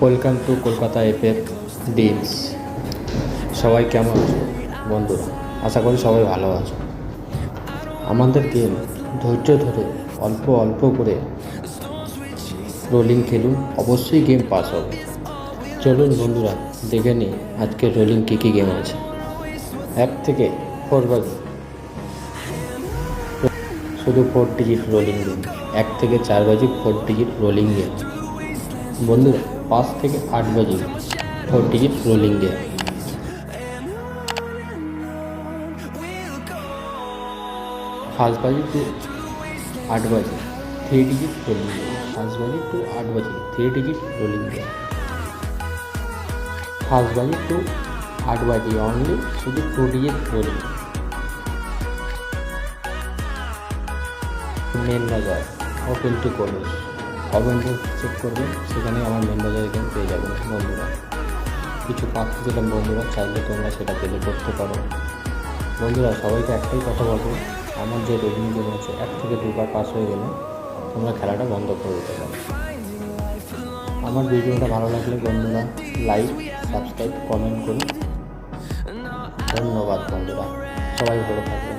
Welcome to Kolkata এফের deals সবাই কেমন আছো? বন্ধুরা আশা করি সবাই ভালো আছো। আমাদের গেম ধৈর্য ধরে, অল্প অল্প করে রোলিং খেলুন। অবশ্যই গেম পাস হবে। চলুন বন্ধুরা, দেখে নিই আজকে রোলিং কী কী গেম আছে। এক থেকে ফোর বাজে। শুধু ফোর ডিজিট রোলিং গেম এক থেকে চার বাজি ফোর ডিজিট রোলিং গেম বন্ধুরা পাঁচ থেকে আট বাজি four digit rolling game first বাজি টু আট বাজি। Three digit rolling game first বাজি টু আট বাজি। Three digit rolling game first বাজি টু আট বাজি। অনলি শুধু টু ডিজিট রোলিং মেন বাজার ওপেন টু কলেজ। টু চেক করবেন সেখানে আমার বাজার এখানে পেয়ে যাবেন বন্ধুরা। কিছু পাত্র দিলাম বন্ধুরা, চাইলে তোমরা সেটা পেলে, করতে পারো। বন্ধুরা, সবাইকে একটাই কথা বলব, আমার যে রোলিং গেম আছে এক থেকে দুবার পাস হয়ে গেলে তোমরা খেলাটা বন্ধ করে দিতে পারো। আমার ভিডিওটা ভালো লাগলে বন্ধুরা লাইক সাবস্ক্রাইব কমেন্ট করুন ধন্যবাদ বন্ধুরা, সবাই ভালো থাকবে